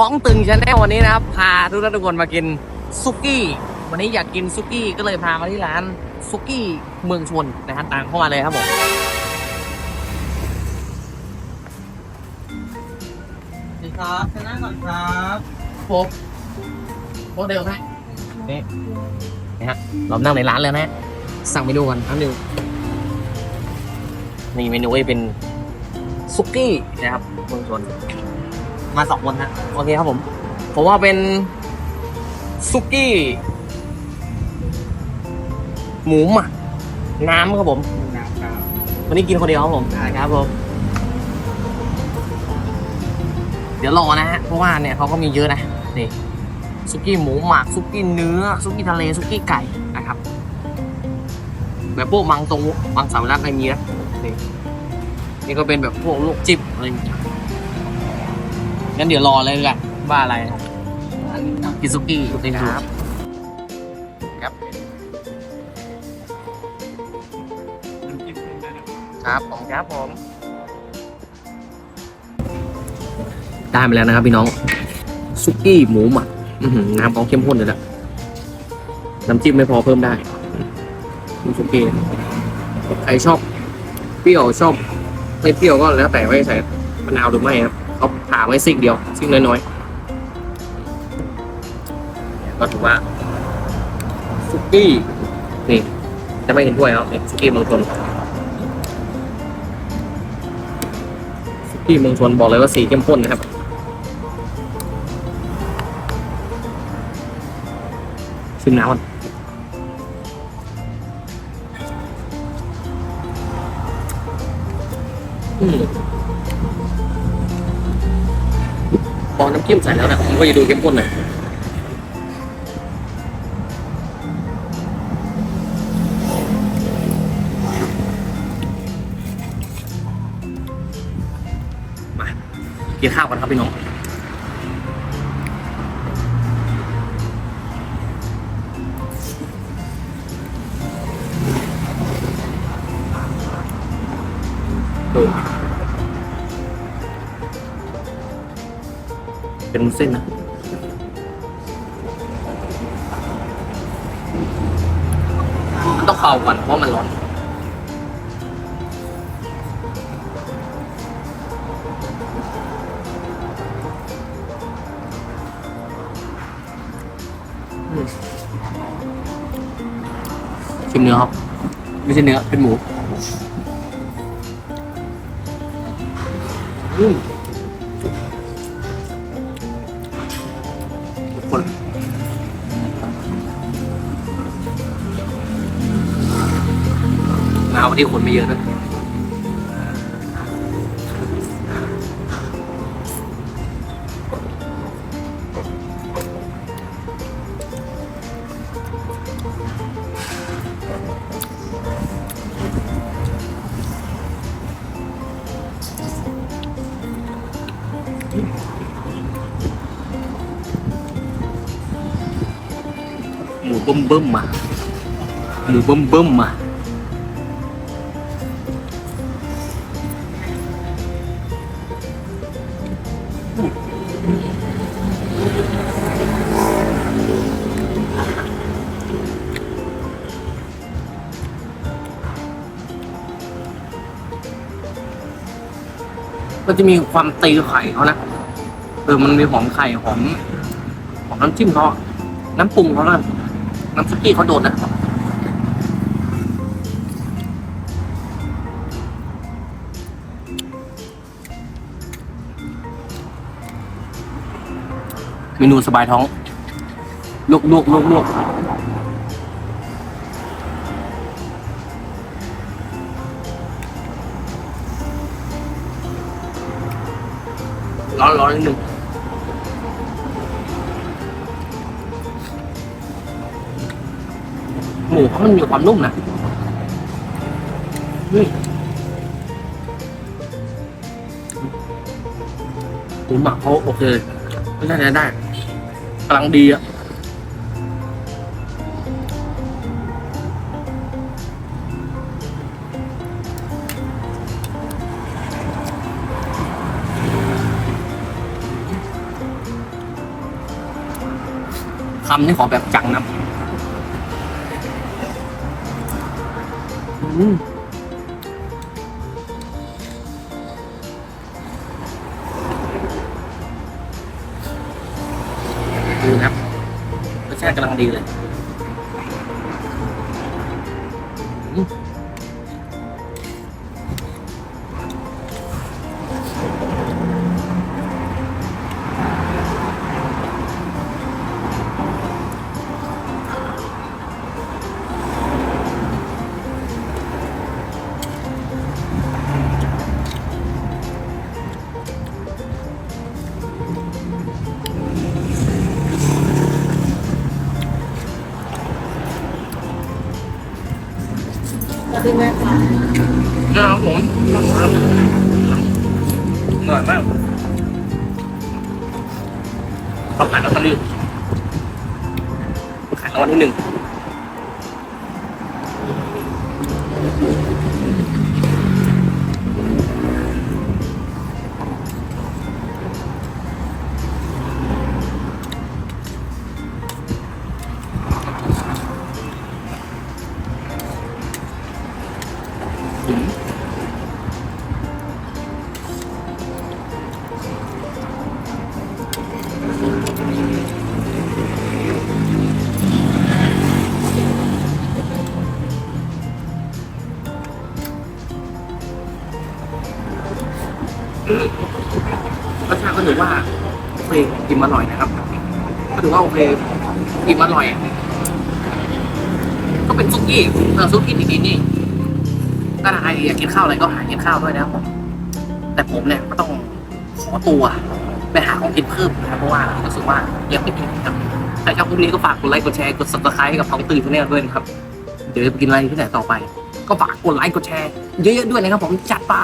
ท้องตึงชาแนลวันนี้นะครับ พาทุกท่านทุกคนมากินซุกี้ วันนี้อยากกินซุกี้ก็เลยพามาที่ร้านซุกี้เมืองชนนะฮะตามเข้ามาเลยครับผมสวัสดีครับชนะก่อนครับโฟกโฟกเดียวไหมนี่นะฮะเรานั่งในร้านแล้วนะสั่งเมนูกันครับนิวนี่เมนูก็จะเป็นซุกี้นะครับเมืองชน มาสองคนนะโอเคครับผม ผมว่าเป็นซุกี้ หมูหมักน้ำครับผมนะครับวันนี้กินคนเดียวครับผมได้ครับผม เดี๋ยวรอนะฮะ เพราะว่าเนี่ยเขาก็มีเยอะนะ นี่ซุกี้หมูหมักซุกี้เนื้อซุกี้ทะเลซุกี้ไก่นะครับ แบบพวกมังตรงมังสวิรัตอะไรมีนะนี่นี่ก็เป็นแบบพวกลูกจิบอะไรอย่างเงี้ย งั้นเดี๋ยวรอเลยกันว่าอะไรนะอันนี้ครับกินซุกี้ครับครับ ครับผมครับผม ได้มาแล้วนะครับพี่น้อง ซุกี้หมูหมักอื้อหือน้ำเขาเข้มข้นเลยแหละน้ำจิ้มไม่พอเพิ่มได้ดูซุกี้ใครชอบ เปรี้ยวชอบ ไม่เปรี้ยวก็แล้วแต่ว่าจะใส่มะนาวหรือไม่ครับ เขาผ่าไว้สิ่งเดียว สิ่งน้อยๆก็ถือว่าซุกี้นี่จะไม่เห็นถ้วยครับนี่ซุกี้เมืองชนที่เมืองชนบอกเลยว่าสีเข้มข้นนะครับชิมน้ำมันอืม พอน้ำจิ้มใส่แล้วนะมันก็จะดูเข้มข้นหน่อยมากินข้าวกันครับพี่น้อง เป็นวุ้นเส้นนะมันต้องเป่าก่อนเพราะมันร้อนอืมชิมเนื้อครับ ไม่ใช่เนื้อ เป็นหมู อืม มาวันนี้คนไม่เยอะนะหมูเบิ่มเบิ่มมาหมูเบิ่มเบิ่มมา ก็จะมีความตีไข่เขานะเออมันมีหอมไข่หอมหอมน้ำจิ้มเขาน้ำปรุงเขานะน้ำซุกี้เขาโดนนะเมนูสบายท้องลวกลวกลวกลวก ร้อนร้อนนิดนึงหมูเขามันมีความนุ่มนะอืมหมูหมักเขาโอเคไม่ใช่ได้กำลังดีอะ คำนี่ขอแบบจังนะอืมดูนะครับรสชาติกำลังดีเลย นะครับผมอร่อยมากขอบขายลอตเตอรี่ขายรางวัลที่หนึ่ง รสชาติก็ถือว่าโอเคกินอร่อยนะครับ ก็ถือว่าโอเคกินอร่อย ก็เป็นซุกี้เออซุกี้ดีๆนี่ ถ้าใครอยากกินข้าวอะไรก็หากินข้าวด้วยนะครับผมแต่ผมเนี่ยก็ต้องขอตัวไปหาของกินเพิ่มนะครับเพราะว่ารู้สึกว่ายังไม่กินครับถ้าชอบคลิปนี้ก็ฝากกดไลค์กดแชร์กด subscribe ให้กับท้องตื่นชาแนลด้วยนะครับ เดี๋ยวจะไปกินอะไรที่ไหนต่อไป ก็ฝากกดไลค์กดแชร์เยอะๆด้วยนะครับผมจัดไป